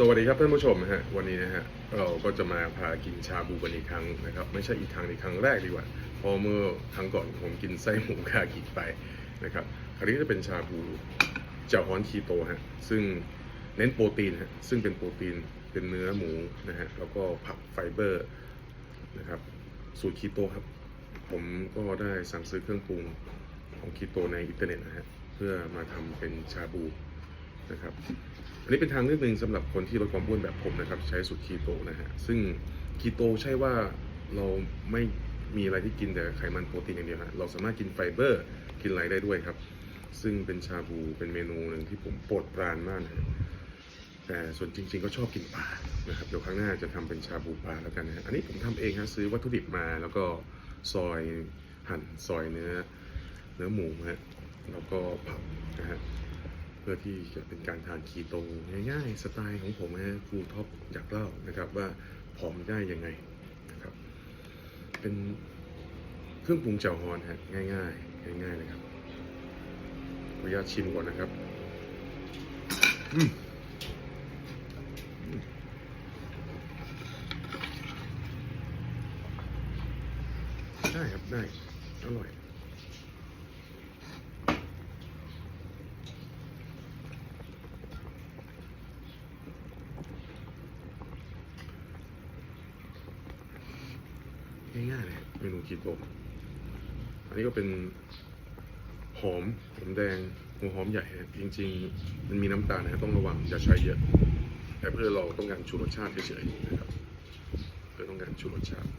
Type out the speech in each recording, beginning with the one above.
สวัสดีครับท่านผู้ชมฮะวันนี้นะฮะเราก็จะมาพากินชาบูกันอีกครั้งนะครับ ไม่ใช่อีกครั้งในครั้งแรกดีกว่าเพราะเมื่อครั้งก่อนผมกินไส้หมูคากิไปนะครับคราวนี้จะเป็นชาบูเจ่วฮ้อนคีโตฮะซึ่งเน้นโปรตีนฮะซึ่งเป็นโปรตีนเป็นเนื้อหมูนะฮะแล้วก็ผักไฟเบอร์นะครับสูตรคีโตครับ ผมก็ได้สั่งซื้อเครื่องปรุงของคีโตในอินเทอร์เน็ตนะฮะเพื่อมาทำเป็นชาบูนะครับ อันนี้เป็นทางเลือกหนึ่งสำหรับคนที่ลดความอ้วนแบบผมนะครับใช้สูตรคีโตนะฮะซึ่งคีโตใช่ว่าเราไม่มีอะไรที่กินแต่ไขมันโปรตีนอย่างเดียวฮะเราสามารถกินไฟเบอร์กินอะไรได้ด้วยครับ ซึ่งเป็นชาบูเป็นเมนูหนึ่งที่ผมโปรดปรานมากนะฮะแต่ส่วนจริง ๆ ก็ชอบกินปลานะครับเดี๋ยวครั้งหน้าจะทำเป็นชาบูปลาแล้วกันนะฮะอันนี้ผมทำเองฮะซื้อวัตถุดิบมาแล้วก็ซอยหั่นซอยเนื้อ เนื้อหมูฮะแล้วก็ผักนะฮะ พื่อที่จะเป็นการทานคีโตง่ายๆ สไตล์ของผมนะครูท็อปอยากเล่านะครับว่าผอมได้ยังไงนะครับ เป็นเครื่องปรุงเจ่วฮอนฮะง่ายๆ ง่ายๆเลยครับขออนุญาตชิมก่อนนะครับอืมได้ครับ ได้ อร่อย ง่ายๆ เลยเมนูคีโตอันนี้ก็เป็นหอมหอมแดงหัวหอมใหญ่จริง ๆ มันมีน้ำตาลนะต้องระวังอย่าใช้เยอะแต่เพื่อเราต้องการชูรสชาติเฉยๆนะครับเพื่อต้องการชูรสชาติ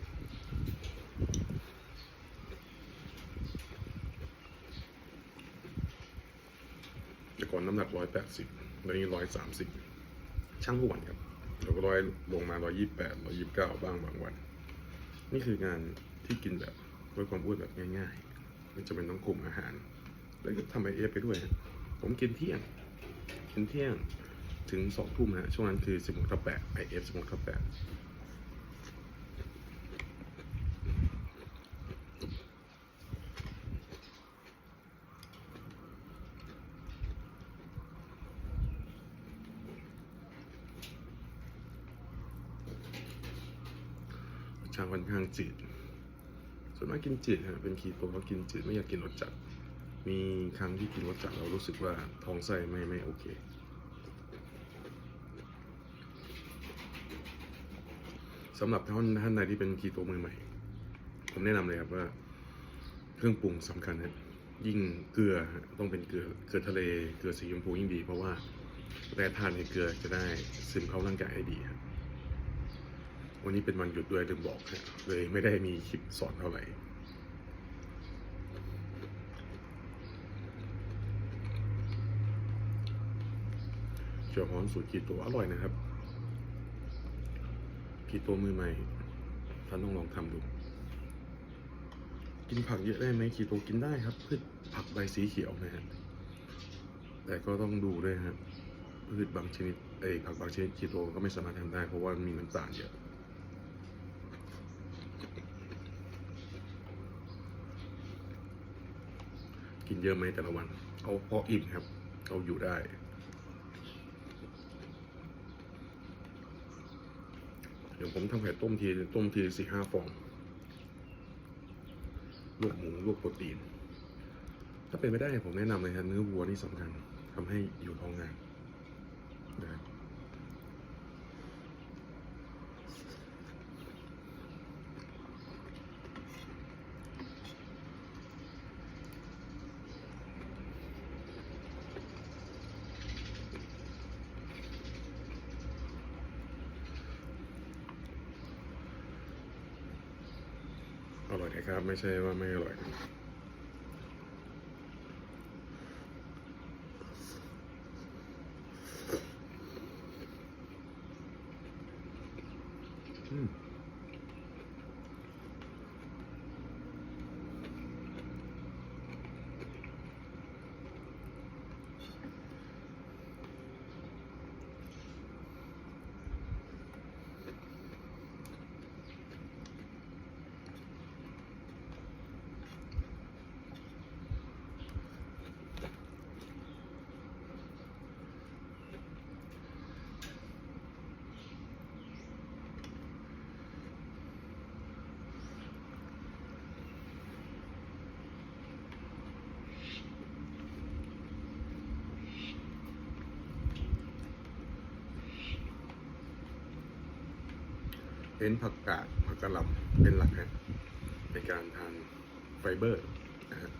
แต่ก่อนน้ำหนักร้อยแปดสิบตอนนี้ร้อยสามสิบช่างทุกวันครับแล้วก็ร้อยลงมาร้อยยี่แปดร้อยยี่สิบเก้าบ้างบางวัน นี่คืองาน ที่กินแบบลดความอ้วนแบบง่ายๆไม่จำเป็นต้องคุมอาหาร แล้วก็ทำไอเอฟไปด้วย ผมกินเที่ยง กินเที่ยงถึงสองทุ่มฮะช่วงนั้นคือสิบโมงทับแปดไอเอฟสิบโมงทับแปดชาค่อนข้างจืด ส่วนมากกินจืดฮะเป็นคีโตก็กินจืดไม่อยากกินรสจัด มีครั้งที่กินรสจัดเรารู้สึกว่าท้องไส้ไม่ไม่โอเคสำหรับท่านท่านใดที่เป็นคีโตมือใหม่ ผมแนะนำเลยครับว่า เครื่องปรุงสำคัญฮะยิ่งเกลือต้องเป็นเกลือเกลือทะเลเกลือสีชมพูยิ่งดี เพราะว่าแร่ธาตุในเกลือจะได้ซึมเข้าร่างกายให้ดีครับ วันนี้เป็นวันหยุดด้วยลืมบอกเลยไม่ได้มีคลิปสอนเท่าไหร่เจียวฮ้อนสูตรกีโตอร่อยนะครับกีโตมือใหม่ท่านต้องลองทำดู กินผักเยอะได้ไหมกีโตกินได้ครับพืชผักใบสีเขียวนะฮะแต่ก็ต้องดูด้วยฮะพืชบางชนิดเอ้ผักบางชนิดกีโตก็ไม่สามารถทำได้เพราะว่ามีน้ำตาลเยอะ กินเยอะไหมแต่ละวัน เอาพออิ่มครับ เอาอยู่ได้ เดี๋ยวผมทำไข่ต้มทีต้มทีสี่ห้าฟองลวกหมูลวกโปรตีน ถ้าเป็นไม่ได้ผมแนะนำเลยครับเนื้อวัวนี่สำคัญทำให้อยู่ท้องงานนะครับอ ร่อยนะครับ ไม่ใช่ว่าไม่อร่อย เน้นผักกาดผักกะหล่ำเป็นหลักนะในการทานไฟเบอร์นะฮะ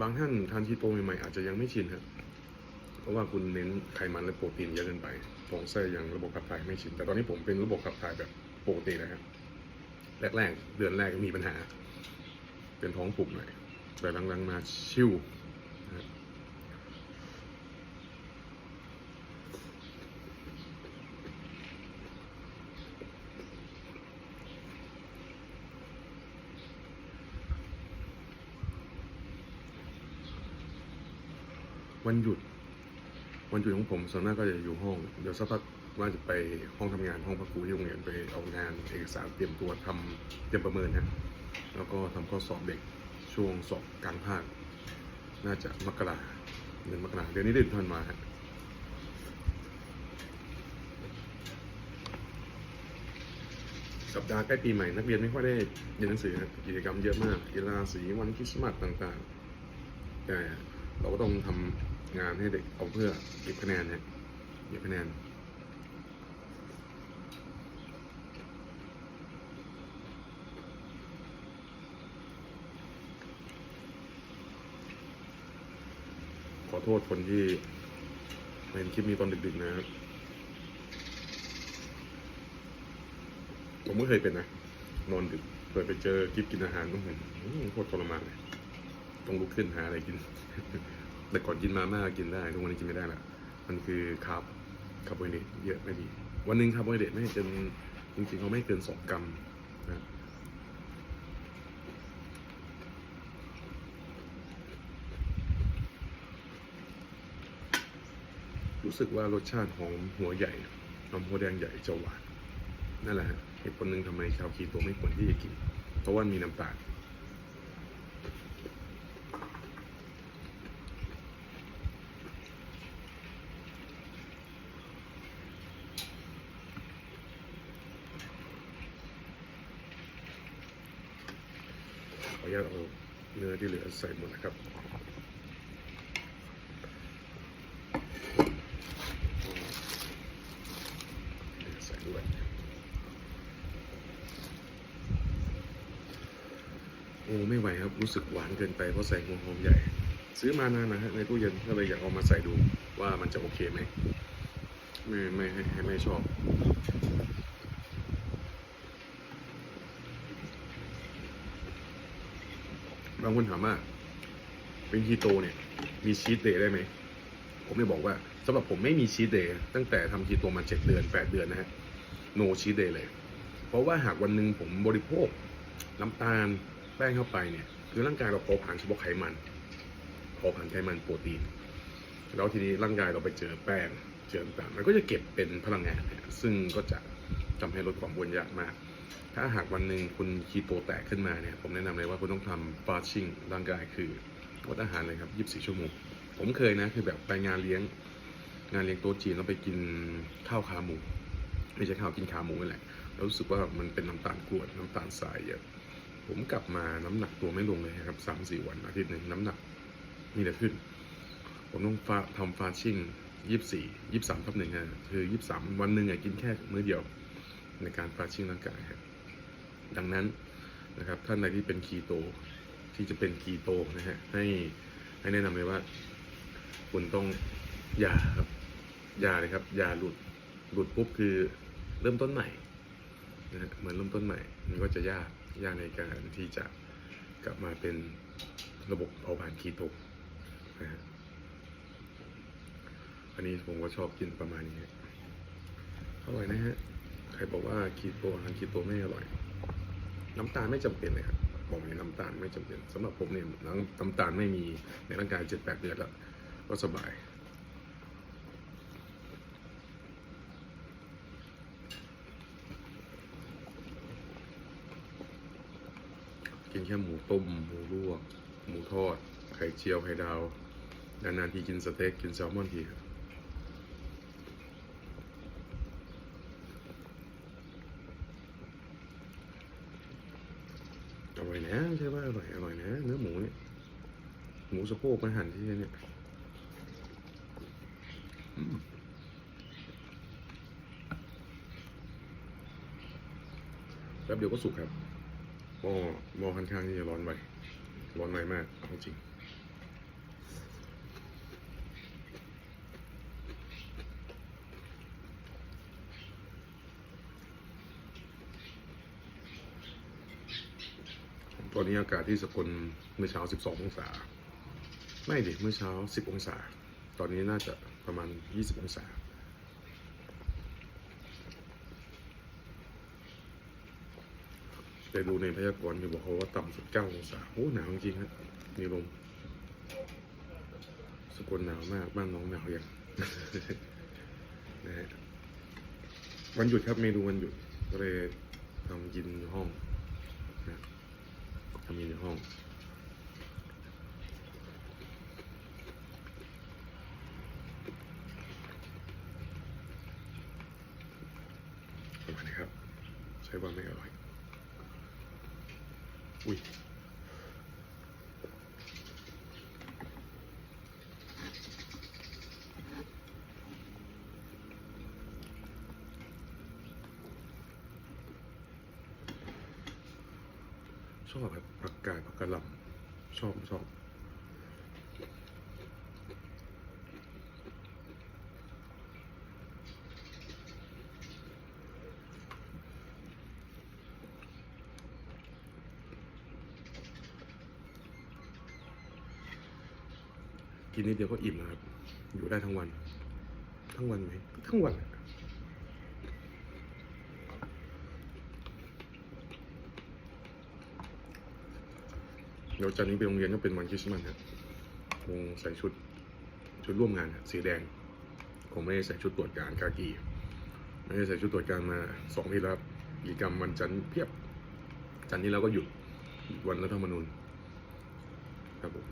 บางท่านทานคีโตใหม่ๆอาจจะยังไม่ชินครับเพราะว่าคุณเน้นไขมันและโปรตีนเยอะเกินไปท้องไส้ยังระบบขับถ่ายไม่ชิน แต่ตอนนี้ผมเป็นระบบขับถ่ายแบบปกตินะครับแรกๆ เดือนแรกมีปัญหา เป็นท้องผูกหน่อยแต่หลังๆมาชิวนะครับ วันหยุด วันหยุดของผมส่วนมากก็จะอยู่ห้อง เดี๋ยวสักพักว่าจะไปห้องทำงานห้องพักครูที่โรงเรียนไปเอางานเอกสารเตรียมตัวทำเตรียมประเมินฮะแล้วก็ทำข้อสอบเด็กช่วงสอบกลางภาค น่าจะมกราเดือนมกราเดือนนี้เดือนธันวาฮะสัปดาห์ใกล้ปีใหม่นักเรียนไม่ค่อยได้เรียนหนังสือกิจกรรมเยอะมากกีฬาสีวันคริสต์มาสต่างๆ แต่ เราก็ต้องทำงานให้เด็กเอาเพื่อเก็บคะแนนเนี่ยเก็บคะแนนขอโทษคนที่เห็นคลิปนี้ตอนดึกๆนะครับ ผมก็เคยเป็นนะ นอนดึกเปิดไปเจอคลิปกินอาหารต้องเห็นโคตรทรมานเลย ต้องลุกขึ้นหาอะไรกิน แต่ก่อนกินมาม่ากินได้ ทุกวันนี้กินไม่ได้ละมันคือคาร์บคาร์โบไฮเดรตเยอะไม่ดี วันหนึ่งคาร์โบไฮเดรตไม่เกินจริงๆเขาไม่เกินสองกรัมนะรู้สึกว่ารสชาติของหัวใหญ่นมหัวแดงใหญ่จะหวานนั่นแหละฮะเหตุผลหนึ่งทำไมชาวคีโตไม่ควรที่จะกิน เพราะว่ามีน้ำตาล ขออนุญาตเอา เนื้อที่เหลือใส่หมดนะครับใส่ด้วยโอ้ไม่ไหวครับรู้สึกหวานเกินไปเพราะใส่หัวหอมใหญ่ ซื้อมานานนะฮะในตู้เย็นก็เลยอยากเอามาใส่ดูว่ามันจะโอเคไหมไม่ไม่ไม่ไม่ชอบ บางคนถามว่า เป็นคีโตเนี่ย มีชีตเดย์ได้ไหม ผมไม่บอกว่าสำหรับผมไม่มีชีตเดย์ตั้งแต่ทำคีโตมาเจ็ดเดือนแปดเดือนนะฮะโนชีตเดย์เลย เพราะว่าหากวันหนึ่งผมบริโภคน้ำตาลแป้งเข้าไปเนี่ย คือร่างกายเราเผาผลาญเฉพาะไขมันเผาผลาญไขมันโปรตีนแล้วทีนี้ร่างกายเราไปเจอแป้งเจอน้ำตาลมันก็จะเก็บเป็นพลังงาน ซึ่งก็จะทำให้ลดความอ้วนยากมาก ถ้าหากวันหนึ่งคุณคีโตแตกขึ้นมาเนี่ย ผมแนะนำเลยว่าคุณต้องทำฟาสชิ่งร่างกายคืองดอาหารเลยครับ 24 ชั่วโมง ผมเคยนะ คือแบบไปงานเลี้ยง งานเลี้ยงโต๊ะจีนแล้วไปกินข้าวขาหมู ไม่ใช่ข้าวกินขาหมูนั่แหละ แล้วรู้สึกว่ามันเป็นน้ำตาลกรวดน้ำตาลทรายเยอะ ผมกลับมาน้ำหนักตัวไม่ลงเลยครับสามสี่วันอาทิตย์หนึ่งน้ำหนักมีแต่ขึ้น ผมต้องฟาทำฟาสชิ่งยี่สี่ยี่สามทับหนึ่งคือยี่สามวันหนึ่งอะกินแค่มื้อเดียว ในการฟาชิ่งร่างกายครับดังนั้นนะครับท่านใดที่เป็นคีโตที่จะเป็นคีโตนะฮะให้ให้แนะนำเลยว่า คุณต้องอย่าครับอย่าเลยครับอย่าหลุดหลุดปุ๊บคือเริ่มต้นใหม่นะฮะเหมือนเริ่มต้นใหม่ มันก็จะยากยากในการที่จะกลับมาเป็นระบบเผาผลาญคีโตนะฮะอันนี้ผมก็ชอบกินประมาณนี้อร่อยนะฮะ ครบอกว่าคีโตอาหารคีโตไม่อร่อย น้ำตาลไม่จำเป็นเลยครับบอกเลยน้ำตาลไม่จำเป็นสำหรับผมเนี่ยน้ำน้ำตาลไม่มีในร่างกายเจ็ดแปดเดือนแล้วก็สบายกินแค่หมูต้ม หมูลวก หมูทอด ไข่เจียว ไข่ดาว นานๆทีกินสเต็ก กินแซลมอนทีครับอร่อย นะใช่ว่าอร่อยอร่อยนะ เนื้อหมูเนี่ย หมูสะโพกมาหั่นที่เนี่ยแป๊บเดียวก็สุกครับหม้อหม้อค่อนข้างที่จะร้อนไวร้อนไวมากเอาจริง ตอ นนี้อากาศที่สกลเมื่อเช้า 12 องศา ไม่ดิเมื่อเช้า 10 องศา ตอนนี้น่าจะประมาณ 20 องศาแต่ดูในพยากรณ์อยู่บอกเขาว่าต่ำสุด 9 องศา โอ้หนาวจริงฮะมีลมสกลหนาวมาก บ้านน้องหนาวยังนะฮะวันหยุดครับเมนูวันหยุดก็เลยทำกินห้องนะ ทำอยู่ในห้อง ประมาณนี้ครับ ใช้ว่าไม่อร่อย อุ้ย ชอบแบบผักกาดผักกะหล่ำชอบชอบกินนิดเดียวก็อิ่มนะครับ อยู่ได้ทั้งวัน ทั้งวันไหม ทั้งวัน เดี๋ยวจันนี้ไปโรงเรียนก็เป็นวันคริสต์มาสครับคงใส่ชุดชุดร่วมงานสีแดงคงไม่ได้ใส่ชุดตรวจการกากีไม่ได้ใส่ชุดตรวจการมาสองที่แล้วครับกิจกรรมวันจันทร์เพียบ จันทร์นี้เราก็หยุดหยุดวันรัฐธรรมนูญครับผม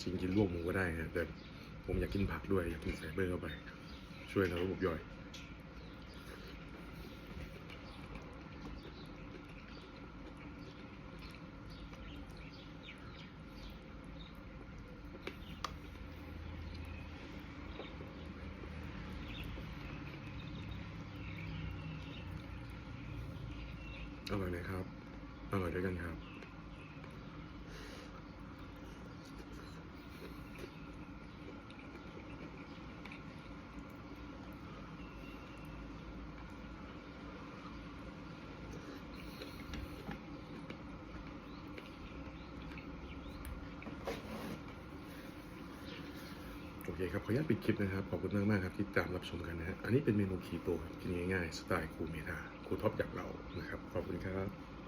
จริงกินลวกหมูก็ได้ฮะแต่ผมอยากกินผักด้วยอยากกินไฟเบอร์เข้าไป ช่วยในระบบย่อยอร่อยไหมครับ อร่อยด้วยกันครับ โอ เคครับ ขออนุญาตปิดคลิปนะครับ ขอบคุณมากมากครับที่ตามรับชมกันนะฮะ อันนี้เป็นเมนูคีโตครับกินง่ายๆ สไตล์ครูเมธาครูท็อปจากเรานะครับ ขอบคุณครับ